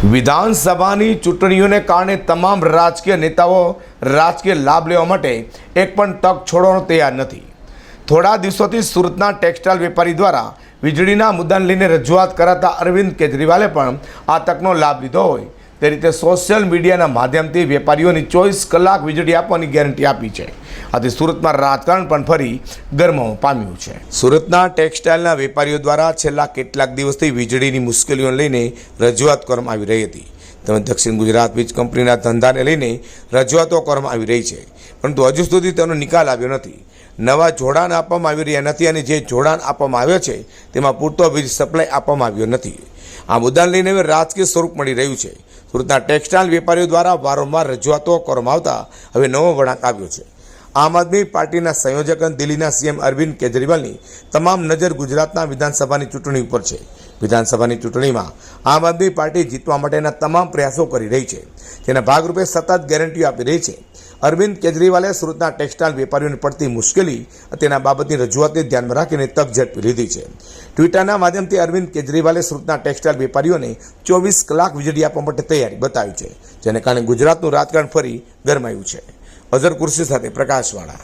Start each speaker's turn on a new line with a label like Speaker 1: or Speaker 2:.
Speaker 1: વિધાનસભાની ચૂંટણીઓને કારણે તમામ રાજકીય નેતાઓ રાજકીય લાભ લેવા માટે એક પણ તક છોડવાનો તૈયાર નથી. થોડા દિવસોથી સુરતના ટેક્સટાઇલ વેપારી દ્વારા વીજળીના મુદ્દાને લઈને રજૂઆત કરાતા અરવિંદ કેજરીવાલે પણ આ તકનો લાભ લીધો હોય. તે રીતે સોશિયલ મીડિયાના માધ્યમથી વેપારીઓની ચોવીસ કલાક વીજળી આપવાની ગેરંટી આપી છે. આથી સુરતમાં રાજકારણ પણ ફરી ગરમાવો પામ્યું છે. સુરતના ટેક્સટાઇલના વેપારીઓ દ્વારા છેલ્લા કેટલાક દિવસથી વીજળીની મુશ્કેલીઓને લઈને રજૂઆત કરવામાં આવી રહી હતી. તેમજ દક્ષિણ ગુજરાત વીજ કંપનીના ધંધાને લઈને રજૂઆતો કરવામાં આવી રહી છે. પરંતુ હજુ સુધી તેનો નિકાલ આવ્યો નથી. નવા જોડાણ આપવામાં આવી રહ્યા નથી અને જે જોડાણ આપવામાં આવ્યો છે તેમાં પૂરતો વીજ સપ્લાય આપવામાં આવ્યો નથી. આ મુદ્દાને લઈને હવે રાજકીય સ્વરૂપ મળી રહ્યું છે. સુરતના ટેક્સટાઇલ વેપારીઓ દ્વારા વારંવાર રજૂઆતો કરવામાં આવતા હવે નવો વળાંક આવ્યો છે. આમ આદમી પાર્ટીના સંયોજક અને દિલ્હીના સીએમ અરવિંદ કેજરીવાલની તમામ નજર ગુજરાતના વિધાનસભાની ચૂંટણી ઉપર છે. વિધાનસભાની ચૂંટણીમાં આમ આદમી પાર્ટી જીતવા માટેના તમામ પ્રયાસો કરી રહી છે. જેના ભાગરૂપે સતત ગેરંટીઓ આપી રહી છે. અરવિંદ કેજરીવાલે સુરતના ટેક્સટાઇલ વેપારીઓને પડતી મુશ્કેલી તેના બાબતની રજૂઆતને ધ્યાનમાં રાખીને તક ઝડપી લીધી છે. ટ્વિટરના માધ્યમથી અરવિંદ કેજરીવાલે સુરતના ટેક્સટાઇલ વેપારીઓને ચોવીસ કલાક વીજળી આપવા માટે તૈયારી બતાવી છે, જેને કારણે ગુજરાતનું રાજકારણ ફરી ગરમાયું છે. અઝર કુર્સી સાથે પ્રકાશવાળા.